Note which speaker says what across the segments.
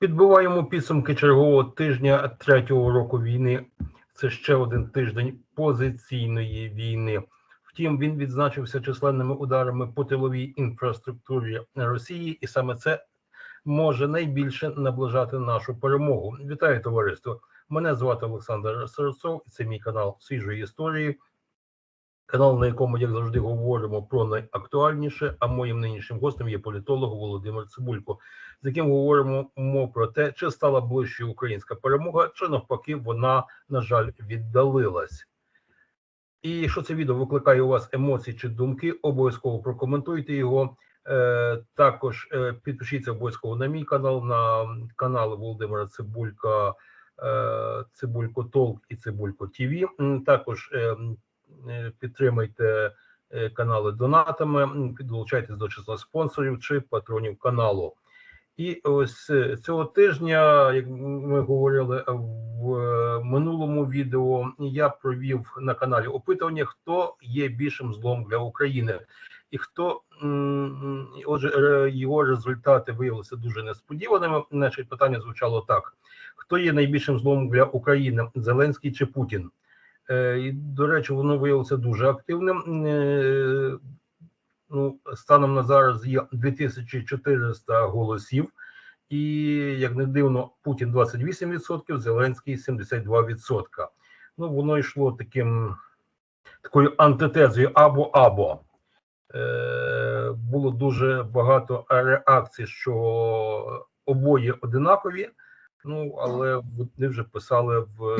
Speaker 1: Підбиваємо підсумки чергового тижня третього року війни. Це ще один тиждень позиційної війни. Втім, він відзначився численними ударами по тиловій інфраструктурі Росії, і саме це може найбільше наближати нашу перемогу. Вітаю товариство! Мене звати Олександр Сарцов, і це мій канал свіжої історії. Канал, на якому, як завжди, говоримо про найактуальніше. А моїм нинішнім гостем є політолог Володимир Цибулько, з яким говоримо про те, чи стала ближчою українська перемога, чи навпаки, вона, на жаль, віддалилась. І якщо це відео викликає у вас емоції чи думки, обов'язково прокоментуйте його. Е, також е, підпишіться обов'язково на мій канал, на канали Володимира Цибулька, е, Цибулько Толк і Цибулько ТВ. Також е, е, підтримайте е, канали донатами, долучайтесь до числа спонсорів чи патронів каналу. І ось е, цього тижня, як ми говорили в е, минулому відео, я провів на каналі опитування, хто є більшим злом для України, і хто отже, е, його результати виявилися дуже несподіваними. Значить, питання звучало так: хто є найбільшим злом для України: Зеленський чи Путін? Е, І, до речі, воно виявилося дуже активним. Е, Ну, станом на зараз є 2400 голосів, і як не дивно, Путін 28%, Зеленський 72%. Ну, воно йшло таким такою антитезою або-або. Е, було дуже багато реакцій, що обоє одинакові. Ну, але вони вже писали в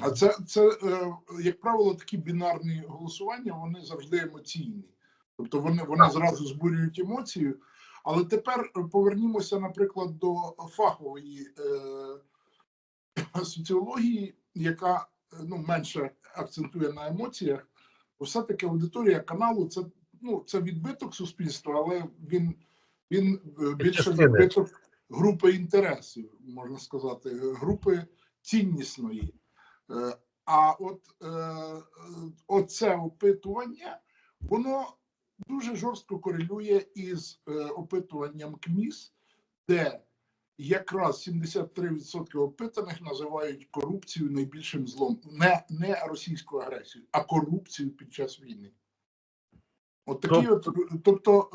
Speaker 2: А це, це е, як правило, такі бінарні голосування, вони завжди емоційні. Тобто вони, вони зразу збурюють емоцію. Але тепер повернімося, наприклад, до фахової е, соціології, яка е, ну, менше акцентує на емоціях. Бо все-таки аудиторія каналу це, ну, це відбиток суспільства, але він, він е, більше відбиток групи інтересів, можна сказати, групи ціннісної. Е, А от е, е, оце опитування, воно дуже жорстко корелює із опитуванням КМІС, де якраз 73% опитаних називають корупцію найбільшим злом. Не, не російську агресію, а корупцію під час війни. От такі от, тобто,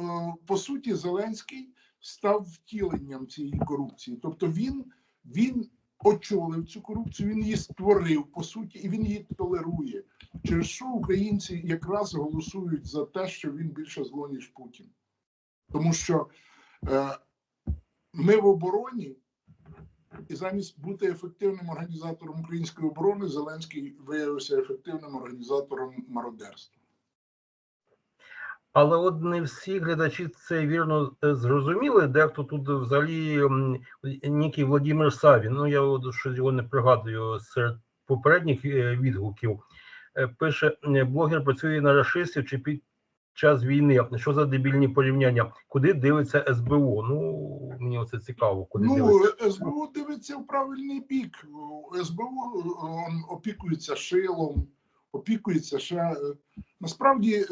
Speaker 2: по суті, Зеленський став втіленням цієї корупції. Тобто він, він очолив цю корупцію, він її створив по суті, і він її толерує. Через що українці якраз голосують за те, що він більше зло, ніж Путін. Тому що е, ми в обороні, і замість бути ефективним організатором української оборони, Зеленський виявився ефективним організатором мародерства.
Speaker 1: Але от не всі глядачі це вірно е, зрозуміли. Дехто тут взагалі м, некий Владимир Савін, ну я от щось його не пригадую серед попередніх е, відгуків. е, Пише: блогер працює на рашистів чи під час війни. Що за дебільні порівняння? Куди дивиться СБУ? Ну мені оце цікаво, куди
Speaker 2: Ну,
Speaker 1: дивиться.
Speaker 2: СБУ дивиться в правильний бік. СБУ опікується шилом, опікується ще. Насправді е,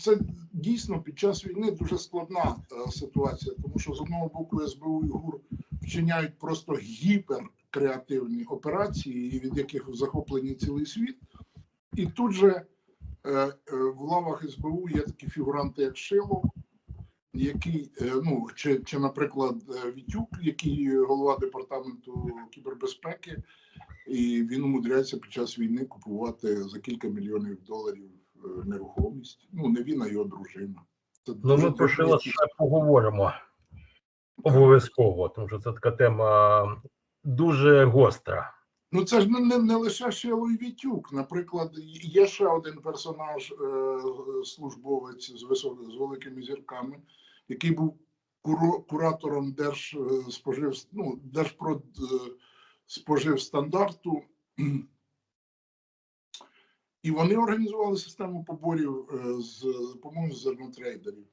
Speaker 2: це дійсно під час війни дуже складна е, ситуація, тому що з одного боку СБУ і ГУР вчиняють просто гіперкреативні операції, від яких захоплений цілий світ. І тут же е, в лавах СБУ є такі фігуранти, як Шило, який, ну чи, чи, наприклад, Вітюк, який голова департаменту кібербезпеки, і він умудряється під час війни купувати за кілька мільйонів доларів нерухомість. Ну не він, а його дружина. Це
Speaker 1: Ну ми про Шила ще поговоримо обов'язково, тому що це така тема дуже гостра.
Speaker 2: Ну це ж не, не, не лише Шило і Вітюк. Наприклад, є ще один персонаж, е, службовець з, висо- з великими зірками, який був куро, куратором Держспожив, ну, Держпродспоживстандарту. І вони організували систему поборів е, з, по-моєму, зернотрейдерів.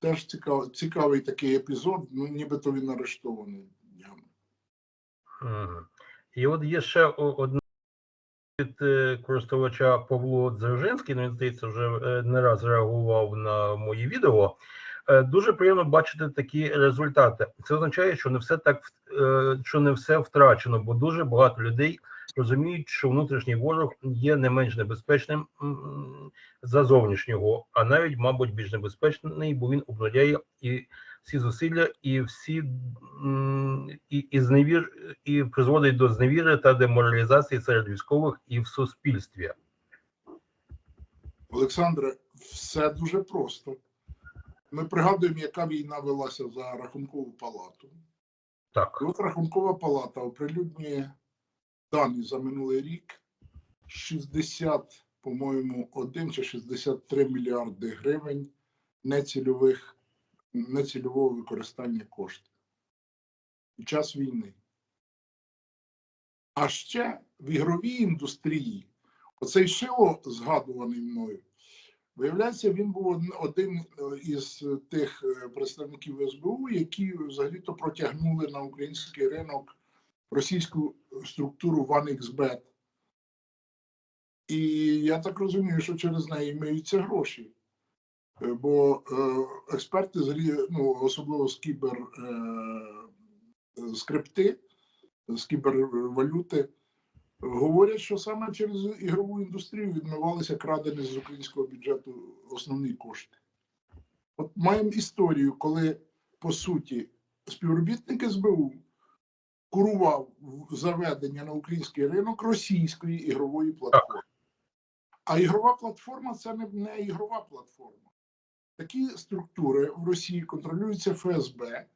Speaker 2: Теж цікавий, цікавий такий епізод, ну нібито він арештований. днями.
Speaker 1: Мгм. І от є ще о- одна від е, користувача Павло Дзержинський, ну, він здається, вже е, не раз реагував на мої відео. Е, Дуже приємно бачити такі результати. Це означає, що не все так е, що не все втрачено, бо дуже багато людей розуміють, що внутрішній ворог є не менш небезпечним за зовнішнього, а навіть, мабуть, більш небезпечний, бо він обнуляє і всі зусилля, і всі і, і зневір, і призводить до зневіри та деморалізації серед військових і в суспільстві.
Speaker 2: Олександре, все дуже просто. Ми пригадуємо, яка війна велася за рахункову палату.
Speaker 1: Так.
Speaker 2: І от рахункова палата оприлюднює дані за минулий рік 60, по-моєму, 1 чи 63 мільярди гривень нецільових, нецільового використання коштів під час війни. А ще в ігровій індустрії, оцей шило, згадуваний мною, виявляється, він був один е, із тих е, представників СБУ, які взагалі-то протягнули на український ринок російську структуру OneXBet. І я так розумію, що через неї миються гроші. Е, Бо експерти, ну, особливо з кібер е, з з кібервалюти, говорять, що саме через ігрову індустрію відмивалися крадені з українського бюджету основні кошти. От маємо історію, коли по суті співробітник СБУ курував заведення на український ринок російської ігрової платформи. А ігрова платформа це не, не ігрова платформа. Такі структури в Росії контролюються ФСБ,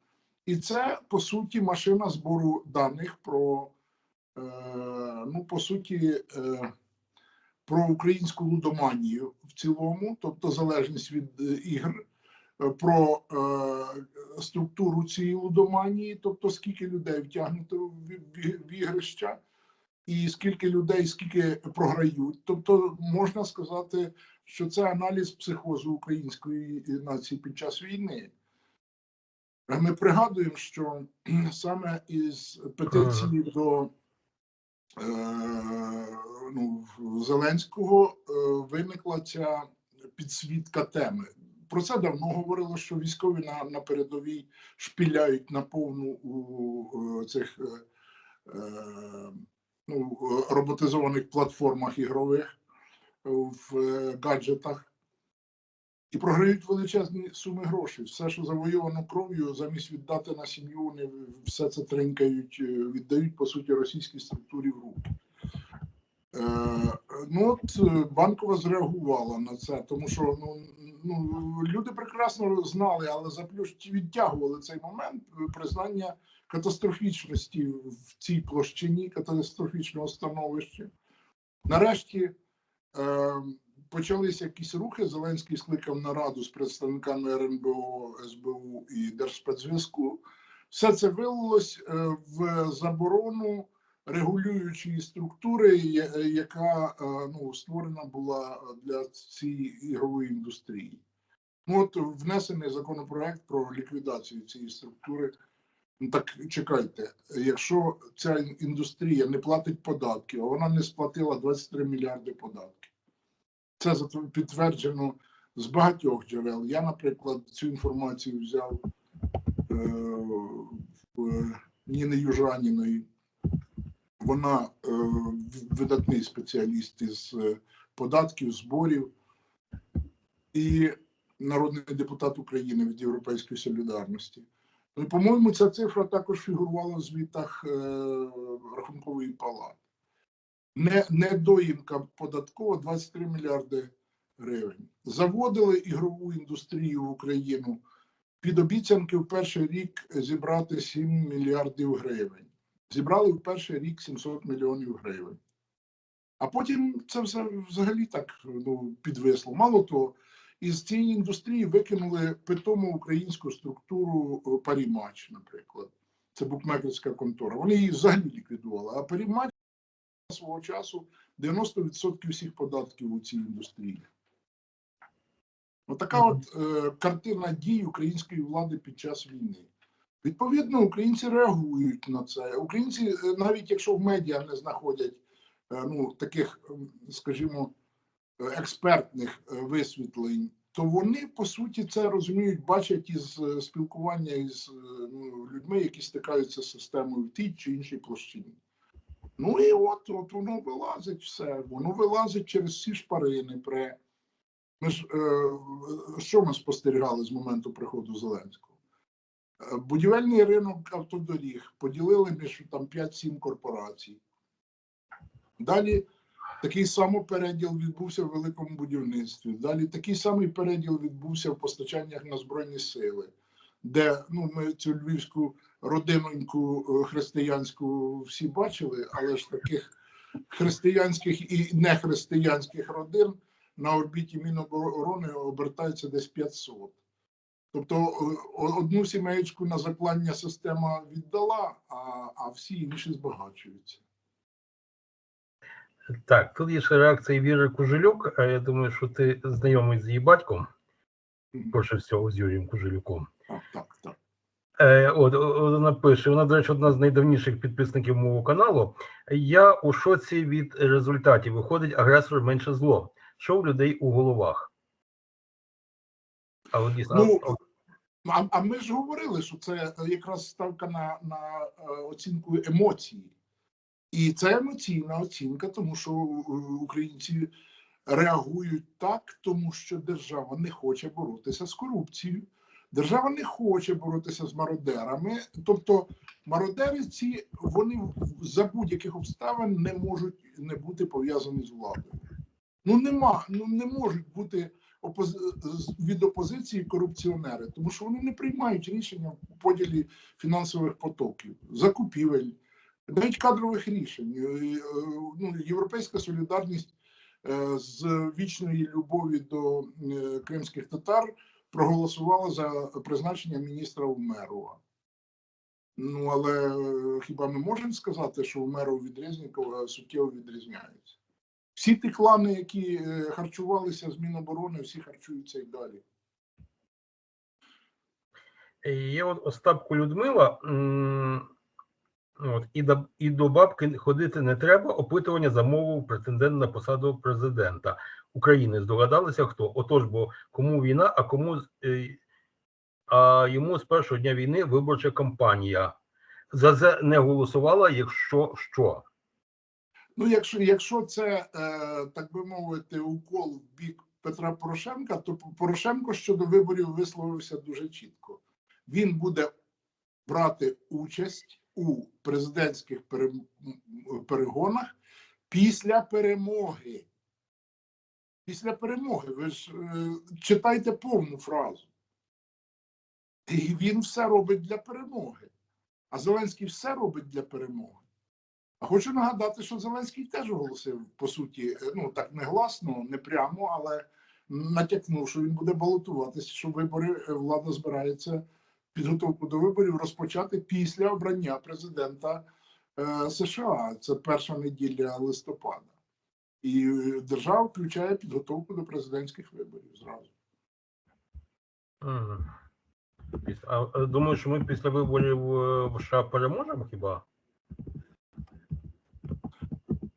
Speaker 2: і це по суті машина збору даних про, ну, по суті, е, про українську лудоманію в цілому, тобто залежність від е, ігр, е, про е, структуру цієї лудоманії, тобто скільки людей втягнуто в, ігрища, і скільки людей, скільки програють. Тобто, можна сказати, що це аналіз психозу української нації під час війни. Е, Ми пригадуємо, що саме із петиції до е, ну, Зеленського е, виникла ця підсвітка теми. Про це давно говорило, що військові на, на передовій шпіляють на повну у е, цих е, е, ну, е, роботизованих платформах ігрових е, в е, гаджетах і програють величезні суми грошей. Все, що завойовано кров'ю, замість віддати на сім'ю, вони все це тринькають, е, віддають по суті російській структурі в руки. Е, ну от е, банкова зреагувала на це, тому що ну, ну люди прекрасно знали, але заплющ відтягували цей момент признання катастрофічності в цій площині, катастрофічного становища. Нарешті е, почалися якісь рухи. Зеленський скликав нараду з представниками РНБО, СБУ і Держспецзв'язку. Все це вилилось е, в заборону регулюючої структури, яка е, ну, створена була для цієї ігрової індустрії. Ну, от внесений законопроект про ліквідацію цієї структури. Ну так чекайте, якщо ця індустрія не платить податки, а вона не сплатила 23 мільярди податків. Це підтверджено з багатьох джерел. Я, наприклад, цю інформацію взяв е, в Ніни Южаніної. Вона е, видатний спеціаліст із е, податків, зборів і народний депутат України від Європейської солідарності. Ну, по-моєму, ця цифра також фігурувала в звітах е, Рахункової палати. Не, недоїмка податкова 23 мільярди гривень. Заводили ігрову індустрію в Україну під обіцянки в перший рік зібрати 7 мільярдів гривень. Зібрали в перший рік 700 мільйонів гривень. А потім це все взагалі так ну, підвисло. Мало того, із цієї індустрії викинули питому українську структуру е, Парімач, наприклад. Це букмекерська контора. Вони її взагалі ліквідували. А Парімач свого часу 90% всіх податків у цій індустрії. Отака от е, картина дій української влади під час війни. Відповідно, українці реагують на це. Українці, е, навіть якщо в медіа не знаходять е, ну, таких, скажімо, е, експертних е, висвітлень то вони по суті це розуміють, бачать із спілкування із ну, людьми, які стикаються з системою в тій чи іншій площині. Ну і от, от воно вилазить все. Воно вилазить через всі шпарини. При... Ми ж, е, що ми спостерігали з моменту приходу Зеленського? Е, Будівельний ринок автодоріг поділили між там 5-7 корпорацій. Далі такий самий переділ відбувся в великому будівництві. Далі такий самий переділ відбувся в постачаннях на Збройні сили, де ну, ми цю львівську родиноньку е, християнську всі бачили, але ж таких християнських і нехристиянських родин на орбіті Міноборони обертається десь 500. Тобто е, одну сімеєчку на заклання система віддала, а, а всі інші збагачуються.
Speaker 1: Так, тут є ще реакція Віри Кужелюк. а Я думаю, що ти знайомий з її батьком, перше всього, з Юрієм Кужелюком.
Speaker 2: Так, так, так.
Speaker 1: Е, от, вона пише, вона, до речі, одна з найдавніших підписників мого каналу. Я у шоці від результатів. Виходить, агресор менше зло. Що в людей у головах? А от дійсно,
Speaker 2: Ну,
Speaker 1: а-
Speaker 2: А, а ми ж говорили, що це якраз ставка на, на е, оцінку емоцій. І це емоційна оцінка, тому що е, українці реагують так, тому що держава не хоче боротися з корупцією. Держава не хоче боротися з мародерами. Тобто мародери ці вони за будь-яких обставин не можуть не бути пов'язані з владою. Ну нема, ну не можуть бути опози... від опозиції корупціонери, тому що вони не приймають рішення в поділі фінансових потоків, закупівель, навіть кадрових рішень. Е, е, Ну, Європейська солідарність е, з вічної любові до кримських татар проголосувала за призначення міністра Умерова. Ну, але е, хіба ми можемо сказати, що Умеров від Резнікова суттєво відрізняється? Всі ті клани, які е, харчувалися з Міноборони, всі харчуються і далі.
Speaker 1: Є от Остапко Людмила. От, і, до, і до бабки ходити не треба. Опитування замовив претендент на посаду президента України. Здогадалися хто? Отож, бо кому війна, а кому е, а йому з першого дня війни виборча кампанія. За це не голосувала, якщо що.
Speaker 2: Ну, якщо, якщо це, е, так би мовити, укол в бік Петра Порошенка, то Порошенко щодо виборів висловився дуже чітко. Він буде брати участь у президентських перегонах після перемоги. Після перемоги. Ви ж е, читайте повну фразу. І він все робить для перемоги. А Зеленський все робить для перемоги. А хочу нагадати, що Зеленський теж оголосив, по суті, е, ну так не гласно, не прямо, але натякнув, що він буде балотуватися, що вибори е, влада збирається підготовку до виборів розпочати після обрання президента е, США. Це перша неділя листопада. І держава включає підготовку до президентських виборів зразу.
Speaker 1: А думаю, що ми після виборів е, в США переможемо хіба?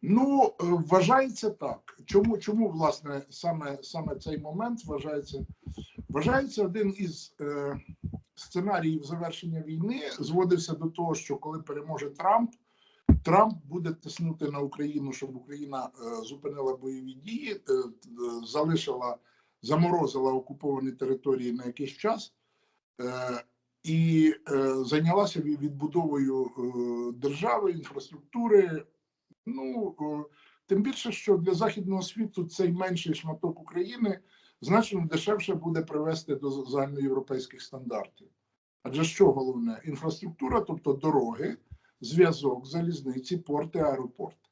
Speaker 2: Ну, е, вважається так. Чому, чому власне саме, саме цей момент вважається? Вважається один із е, сценаріїв завершення війни. Зводився до того, що коли переможе Трамп, Трамп буде тиснути на Україну, щоб Україна е, зупинила бойові дії, е, залишила, заморозила окуповані території на якийсь час. Е, і зайнялася відбудовою держави, інфраструктури, Ну тим більше, що для західного світу цей менший шматок України значно дешевше буде привести до загальноєвропейських стандартів. Адже що головне? Інфраструктура, тобто дороги, зв'язок, залізниці, порти, аеропорти.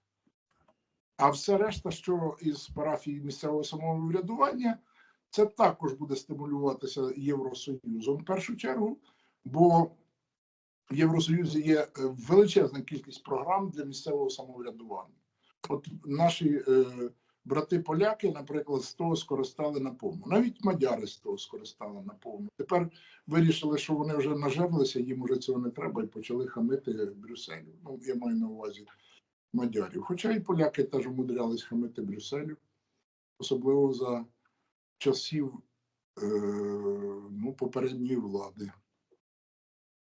Speaker 2: А все решта, що із парафії місцевого самоврядування, це також буде стимулюватися Євросоюзом в першу чергу, бо в Євросоюзі є е, величезна кількість програм для місцевого самоврядування. От наші е, брати-поляки, наприклад, з того скористали на повну. Навіть мадяри з того скористали на повну. Тепер вирішили, що вони вже нажерлися, їм уже цього не треба, і почали хамити Брюсселю. Ну, я маю на увазі мадярів. Хоча і поляки теж умудрялись хамити Брюсселю, особливо за часів е, ну, попередньої влади.